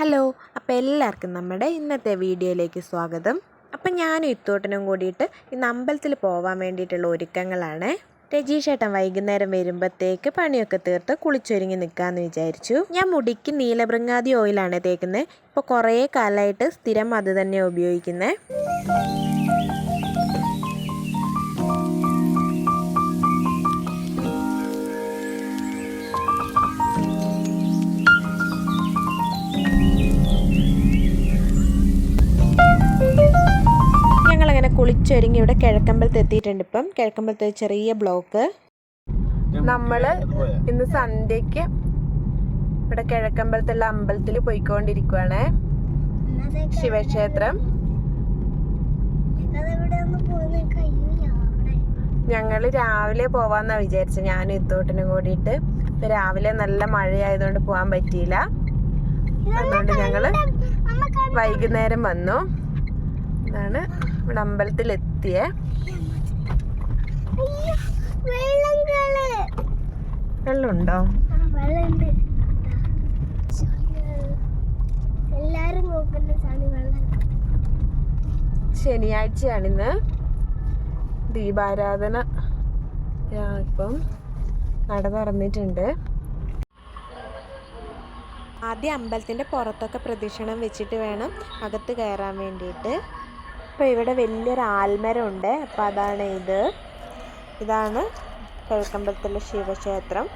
Hello അപ്പോൾ എല്ലാവർക്കും നമ്മുടെ ഇന്നത്തെ വീഡിയോയിലേക്ക് സ്വാഗതം. അപ്പം ഞാനും ഇത്തോട്ടനും കൂടിയിട്ട് ഇന്ന് അമ്പലത്തിൽ പോകാൻ വേണ്ടിയിട്ടുള്ള ഒരുക്കങ്ങളാണ്. രജീഷേട്ടൻ വൈകുന്നേരം വരുമ്പോഴത്തേക്ക് പണിയൊക്കെ തീർത്ത് കുളിച്ചൊരുങ്ങി നിൽക്കാമെന്ന് വിചാരിച്ചു. ഞാൻ മുടിക്ക് നീലബൃങ്ങാതി ഓയിലാണ് തേക്കുന്നത് ഇപ്പോൾ കുറേ കാലമായിട്ട് സ്ഥിരം അത് തന്നെ ഉപയോഗിക്കുന്നത് കുളിച്ചൊരുങ്ങി ഇവിടെ കിഴക്കമ്പലത്ത് എത്തിയിട്ടുണ്ട് ഇപ്പം. കിഴക്കമ്പലത്ത് ചെറിയ ബ്ലോക്ക് നമ്മൾ ഇന്ന് സന്ധ്യക്ക് ഇവിടെ കിഴക്കമ്പലത്തുള്ള അമ്പലത്തിൽ പോയിക്കൊണ്ടിരിക്കുവാണ്. ശിവക്ഷേത്രം. ഞങ്ങൾ രാവിലെ പോവാന്നാ വിചാരിച്ചത്. ഞാൻ ഇത്തോട്ടിനും കൂടിയിട്ട്. ഇപ്പൊ രാവിലെ നല്ല മഴയായതുകൊണ്ട് പോകാൻ പറ്റിയില്ല. അതുകൊണ്ട് ഞങ്ങൾ വൈകുന്നേരം വന്നു. ഇതാണ് ഇവിടെ അമ്പലത്തിൽ എത്തിയേ വെള്ളമുണ്ടോ? ശനിയാഴ്ചയാണിന്ന് ദീപാരാധന. ഇപ്പം നട തുറന്നിട്ടുണ്ട് ആദ്യം അമ്പലത്തിന്റെ പുറത്തൊക്കെ പ്രദക്ഷിണം വെച്ചിട്ട് വേണം അകത്ത് കയറാൻ വേണ്ടിയിട്ട്. അപ്പോൾ ഇവിടെ വലിയൊരു ആൽമരം ഉണ്ട് അപ്പോൾ അതാണ് ഇത്. ഇതാണ് കിഴക്കമ്പലത്തുള്ള ശിവക്ഷേത്രം.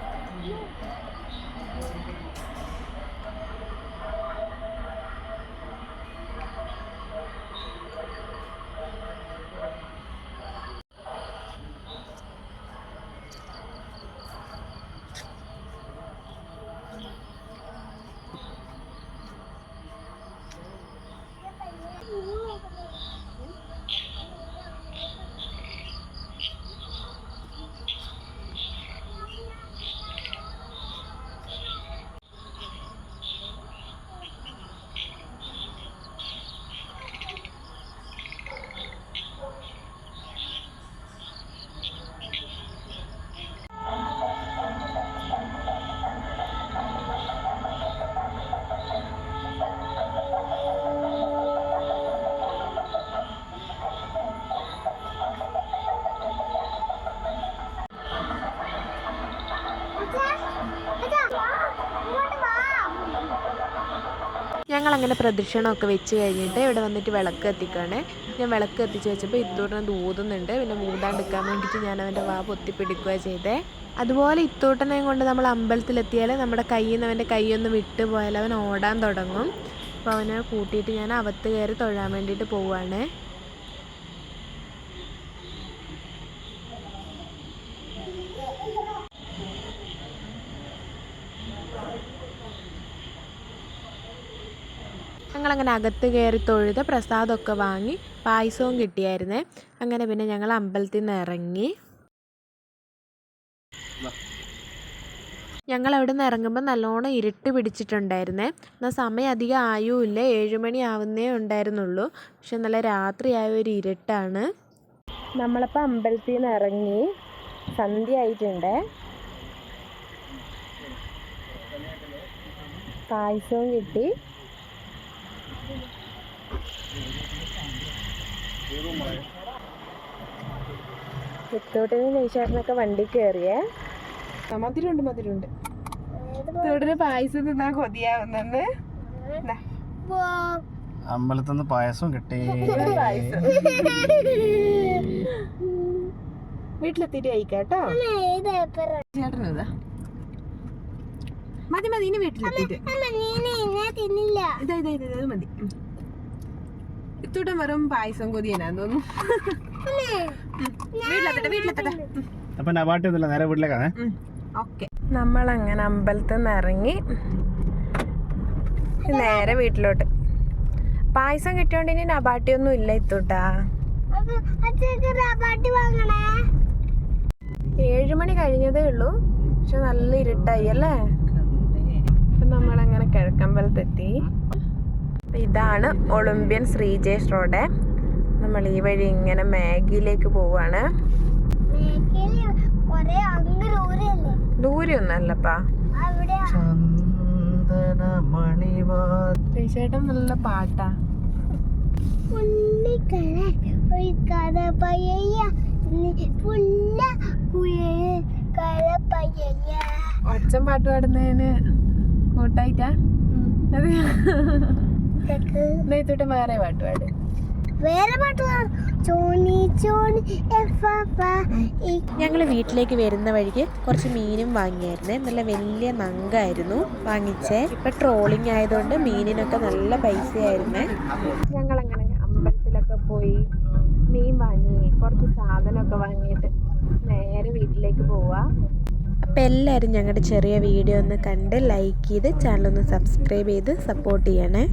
ഞങ്ങളങ്ങനെ പ്രദക്ഷിണമൊക്കെ വെച്ച് കഴിഞ്ഞിട്ട് ഇവിടെ വന്നിട്ട് വിളക്ക് എത്തിക്കുകയാണ് ഞാൻ വിളക്ക് എത്തിച്ച് വെച്ചപ്പോൾ ഇത്തൂട്ടൻ ഊതുന്നുണ്ട്. പിന്നെ മൂതാണ്ടെടുക്കാൻ വേണ്ടിയിട്ട് ഞാൻ അവന്റെ വാ പൊത്തിപ്പിടിക്കുക ചെയ്തേ. അതുപോലെ ഇത്തൂട്ടനെ കൊണ്ട് നമ്മൾ അമ്പലത്തിലെത്തിയാൽ നമ്മുടെ കയ്യിൽ നിന്ന് അവന്റെ കൈയൊന്ന് വിട്ട് പോയാൽ അവൻ ഓടാൻ തുടങ്ങും. അപ്പോൾ അവനെ കൂട്ടിയിട്ട് ഞാൻ അവത്ത് കയറി തൊഴാൻ വേണ്ടിയിട്ട് പോവുകയാണ് ഞങ്ങളങ്ങനെ അകത്ത് കയറി തൊഴുത് പ്രസാദമൊക്കെ വാങ്ങി പായസവും കിട്ടിയായിരുന്നേ. അങ്ങനെ പിന്നെ ഞങ്ങൾ അമ്പലത്തിൽ നിന്ന് ഇറങ്ങി. ഞങ്ങൾ അവിടെ നിന്ന് ഇറങ്ങുമ്പോൾ നല്ലോണം ഇരുട്ട് പിടിച്ചിട്ടുണ്ടായിരുന്നേ. എന്നാൽ സമയം അധികം ആയുമില്ല. ഏഴുമണി ആവുന്നേ ഉണ്ടായിരുന്നുള്ളൂ. പക്ഷെ നല്ല രാത്രിയായ ഒരു ഇരുട്ടാണ്. നമ്മളപ്പോൾ അമ്പലത്തിൽ നിന്ന് ഇറങ്ങി സന്ധ്യ ആയിട്ടുണ്ട്. പായസവും കിട്ടി. ചിത്തോട്ടിന് നെയ്ശാറിനൊക്കെ വണ്ടി കയറിയേ മധുരമുണ്ട് മധുരമുണ്ട്. തെത്തോട്ടിന് പായസം തിന്നാ കൊതിയാവുന്നെന്ന് അമ്പലത്തിൽ നിന്ന് പായസം കിട്ടി. പായസം. വീട്ടിലെത്തിയിട്ട് കഴിക്കാട്ടോ മതി മതി ഇനി വീട്ടിലെത്തിയിട്ട്. ഇതാ ഇതാ ഇത് മതി. ഉം. ഇത്തൂട്ടം വെറും പായസം കൊതിയനാന്ന് തോന്നുന്നു. വീട്ടിലെത്തട്ടെ വീട്ടിലെത്തട്ടെ. അപ്പൊ നബാട്ടി ഒന്നുമില്ല നേരെ വീട്ടിലേക്കാണ്. ഓക്കെ. നമ്മളങ്ങനെ അമ്പലത്തിൽ നിന്ന് ഇറങ്ങി നേരെ വീട്ടിലോട്ട്. പായസം കിട്ടിയോണ്ട് ഇനി നബാട്ടിയൊന്നും ഇല്ല ഇത്തൂട്ടാ. ഏഴുമണി വാങ്ങണേ? ഏഴ് മണി കഴിഞ്ഞതേ ഉള്ളൂ. പക്ഷെ നല്ല ഇരുട്ടായി അല്ലേ? അപ്പൊ നമ്മളങ്ങനെ കിഴക്കമ്പലത്തെത്തി. അപ്പൊ ഇതാണ് ഒളിമ്പ്യൻ ശ്രീജേഷ് റോഡ് നമ്മൾ ഈ വഴി ഇങ്ങനെ മാഗിയിലേക്ക് പോവാണ്. മേക്കയിൽ കൊറേ അങ്ങ് ദൂരല്ലേ? ദൂരെയൊന്നും അല്ലപ്പാ അവിടെ ചന്ദന മണിവാ ശ്രീശേട്ടൻ നല്ല പാട്ടാ. ഒച്ചൻ പാട്ട് പാടുന്നതിന് കൂട്ടായിട്ടാ? അതെ നെയ്ത്തോട്ടം വേറെ പാട്ട് പാട്. വേറെ പാട്ട് ഞങ്ങൾ വീട്ടിലേക്ക് വരുന്ന വഴിക്ക് കുറച്ച് മീനും വാങ്ങിയായിരുന്നു. നല്ല വലിയ നങ്കായിരുന്നു വാങ്ങിച്ചേ. ഇപ്പൊ ട്രോളിങ് ആയതുകൊണ്ട് മീനിനൊക്കെ നല്ല പൈസയായിരുന്നേ. ഞങ്ങൾ അങ്ങനെ അമ്പലത്തിലൊക്കെ പോയി മീൻ വാങ്ങി കുറച്ച് സാധനമൊക്കെ വാങ്ങിയിട്ട് നേരെ വീട്ടിലേക്ക് പോവാ. അപ്പം എല്ലാവരും ഞങ്ങളുടെ ചെറിയ വീഡിയോ ഒന്ന് കണ്ട് ലൈക്ക് ചെയ്ത് ചാനൽ ഒന്ന് സബ്സ്ക്രൈബ് ചെയ്ത് സപ്പോർട്ട് ചെയ്യണേ.